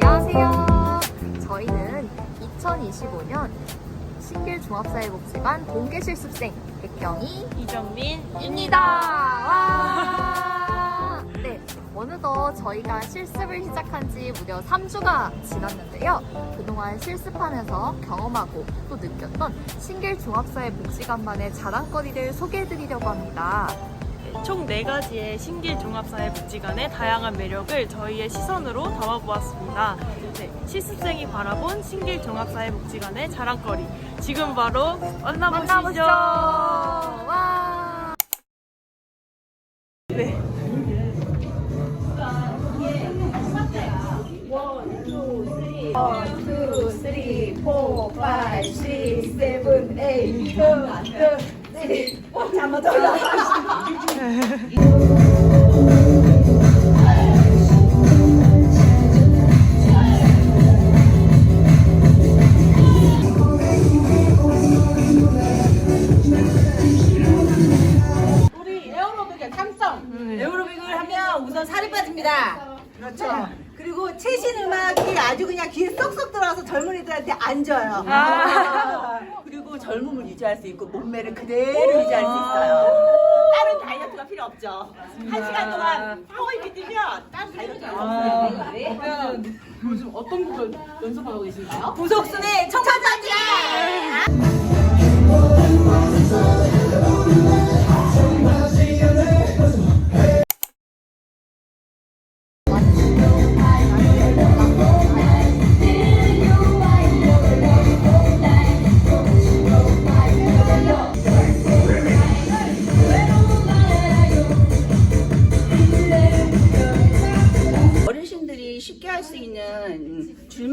안녕하세요. 저희는 2025년 신길 종합사회복지관 동계 실습생 백경희 이정민입니다. 네, 어느덧 저희가 실습을 시작한 지 무려 3주가 지났는데요. 그동안 실습하면서 경험하고 또 느꼈던 신길 종합사회복지관만의 자랑거리를 소개해드리려고 합니다. 총 4가지의 신길 종합사회 복지관의 다양한 매력을 저희의 시선으로 담아보았습니다. 네, 실습생이 바라본 신길 종합사회 복지관의 자랑거리. 지금 바로 만나보시죠. 만나보시죠. 와! 네. 잠깐만 더. 우리 에어로빅의 장점. 에어로빅을 하면 우선 살이 빠집니다. 그렇죠. 그리고 최신 음악이 아주 그냥 귀에 쏙쏙 들어와서 젊은이들한테 앉아요. 그리고 젊음을 유지할 수 있고 몸매를 그대로 유지할 수 있어요. 다른 다이어트가 필요 없죠. 한 시간 동안 하고 있게 뛰면 다른 다이어트가 없어요. 요즘 어떤 곡을 연습하고 계신가요? 부속순의 청춘자지!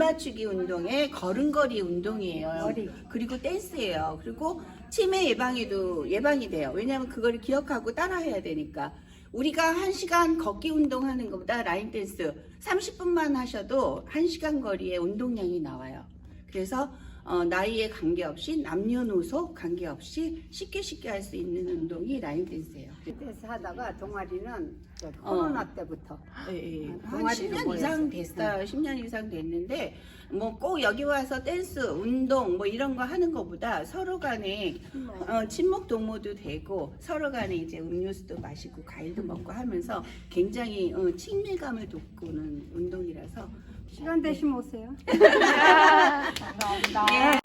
맞추기 운동의 걸음걸이 운동이에요. 그리고 댄스예요. 그리고 치매 예방에도 예방이 돼요. 왜냐하면 그걸 기억하고 따라해야 되니까. 우리가 한시간 걷기 운동하는 것보다 라인 댄스 30분만 하셔도 한시간 거리의 운동량이 나와요. 그래서 어, 나이에 관계없이 남녀노소 관계없이 쉽게 쉽게 할 수 있는 운동이 라인 댄스예요. 그래서 하다가 동아리는 저 어. 코로나 때부터 예, 예. 한 동아리로 10년 모였어요. 이상 됐어요. 10년 이상 됐는데 뭐 꼭 여기 와서 댄스, 운동 뭐 이런 거 하는 것보다 서로 간에 어, 친목 동무도 되고 서로 간에 이제 음료수도 마시고 과일도 먹고 하면서 굉장히 어, 친밀감을 돋구는 운동이라서 시간 되시면 오세요. 안녕하세요.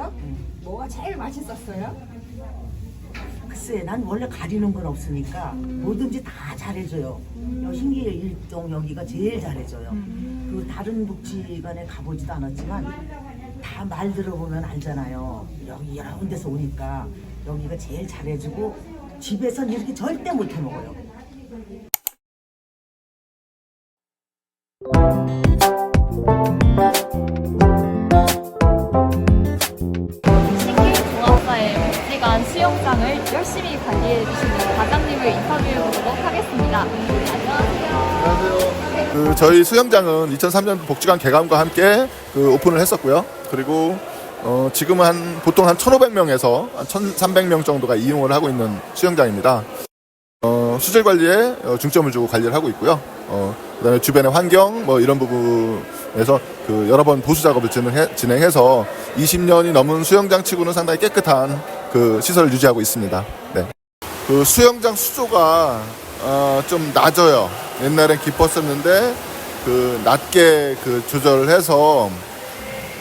그러세요? 뭐가 제일 맛있었어요? 글쎄, 난 원래 가리는 건 없으니까 뭐든지 다 잘해줘요. 여기 신기 일동 여기가 제일 잘해줘요. 그리고 다른 복지관에 가보지도 않았지만 다 말 들어보면 알잖아요. 여기 여러 군데서 오니까 여기가 제일 잘해주고 집에선 이렇게 절대 못해 먹어요. 저희 수영장은 2003년 복지관 개관과 함께 그 오픈을 했었고요. 그리고 어, 지금은 한 보통 한 1,500명에서 한 1,300명 정도가 이용을 하고 있는 수영장입니다. 어, 수질 관리에 어, 중점을 두고 관리를 하고 있고요. 어, 그다음에 주변의 환경 뭐 이런 부분에서 그 여러 번 보수 작업을 진행해, 진행해서 20년이 넘은 수영장 치고는 상당히 깨끗한 그 시설을 유지하고 있습니다. 네. 그 수영장 수조가 어, 좀 낮아요. 옛날엔 깊었었는데 그 낮게 그 조절을 해서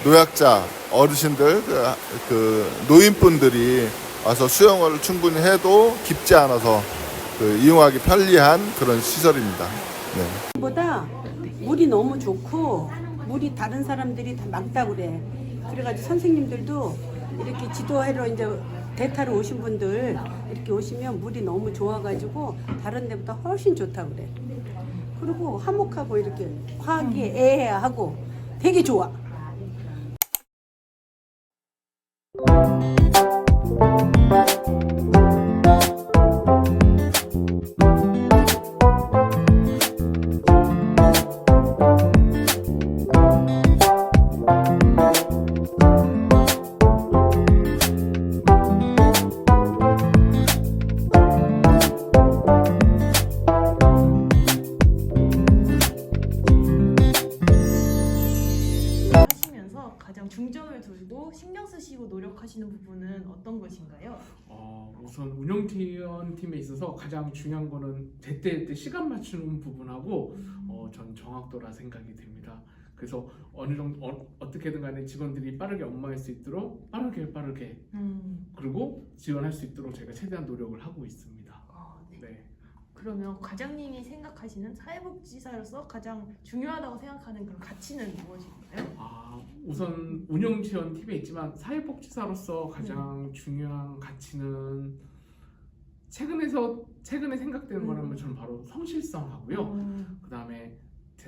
노약자 어르신들 그, 그 노인분들이 와서 수영을 충분히 해도 깊지 않아서 그 이용하기 편리한 그런 시설입니다. 네. 보다 물이 너무 좋고 물이 다른 사람들이 다 막다 그래. 그래가지고 선생님들도 이렇게 지도하러 이제 대타로 오신 분들 이렇게 오시면 물이 너무 좋아가지고 다른 데보다 훨씬 좋다 그래. 그리고 화목하고 이렇게 화기 애하고 되게 좋아. 중점을 두고 신경 쓰시고 노력하시는 부분은 어떤 것인가요? 어, 우선 운영팀 팀에 있어서 가장 중요한 거는 제때제때 시간 맞추는 부분하고 어, 전 정확도라 생각이 됩니다. 그래서 어느 정도 어, 어떻게든 간에 직원들이 빠르게 업무할 수 있도록 빠르게 빠르게 음, 그리고 지원할 수 있도록 제가 최대한 노력을 하고 있습니다. 어, 네. 네. 그러면 과장님이 생각하시는 사회복지사로서 가장 중요하다고 생각하는 그런 가치는 무엇인가요? 아, 우선 운영 지원 팀에 있지만 사회복지사로서 가장 중요한 가치는 최근에서 최근에 생각되는 거라면 저는 바로 성실성하고요. 음, 그 다음에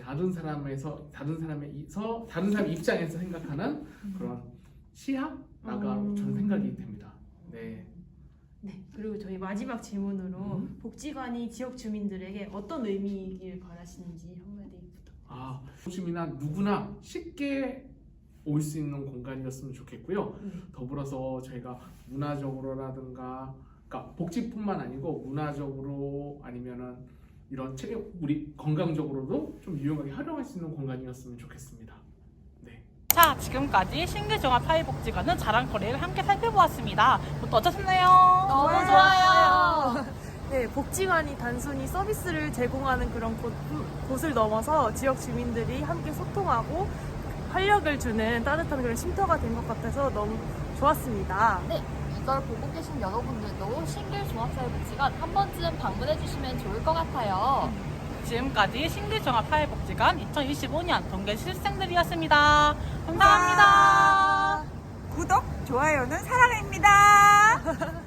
다른 사람에서 다른 사람에서 다른 사람 입장에서 생각하는 그런 시야라가 음. 저는 생각이 됩니다. 네. 네. 그리고 저희 마지막 질문으로 음. 복지관이 지역 주민들에게 어떤 의미이길 바라시는지 한마디 부탁. 아, 시민이나 누구나 쉽게 올 수 있는 공간이었으면 좋겠고요. 음. 더불어서 저희가 문화적으로라든가, 그러니까 복지뿐만 아니고 문화적으로 아니면은 이런 체 우리 건강적으로도 좀 유용하게 활용할 수 있는 공간이었으면 좋겠습니다. 네. 자, 지금까지 신규종합 사회복지관은 자랑거리를 함께 살펴보았습니다. 모두 어떠셨나요? 너무 좋아요. 네, 복지관이 단순히 서비스를 제공하는 그런 곳, 곳을 넘어서 지역 주민들이 함께 소통하고 활력을 주는 따뜻한 그런 쉼터가 된 것 같아서 너무 좋았습니다. 이걸 보고 계신 여러분들도 신길 종합사회복지관 한 번쯤 방문해 주시면 좋을 것 같아요. 지금까지 신규종합사회복지관 2025년 동계 실생들이었습니다. 감사합니다. 구독, 좋아요는 사랑입니다.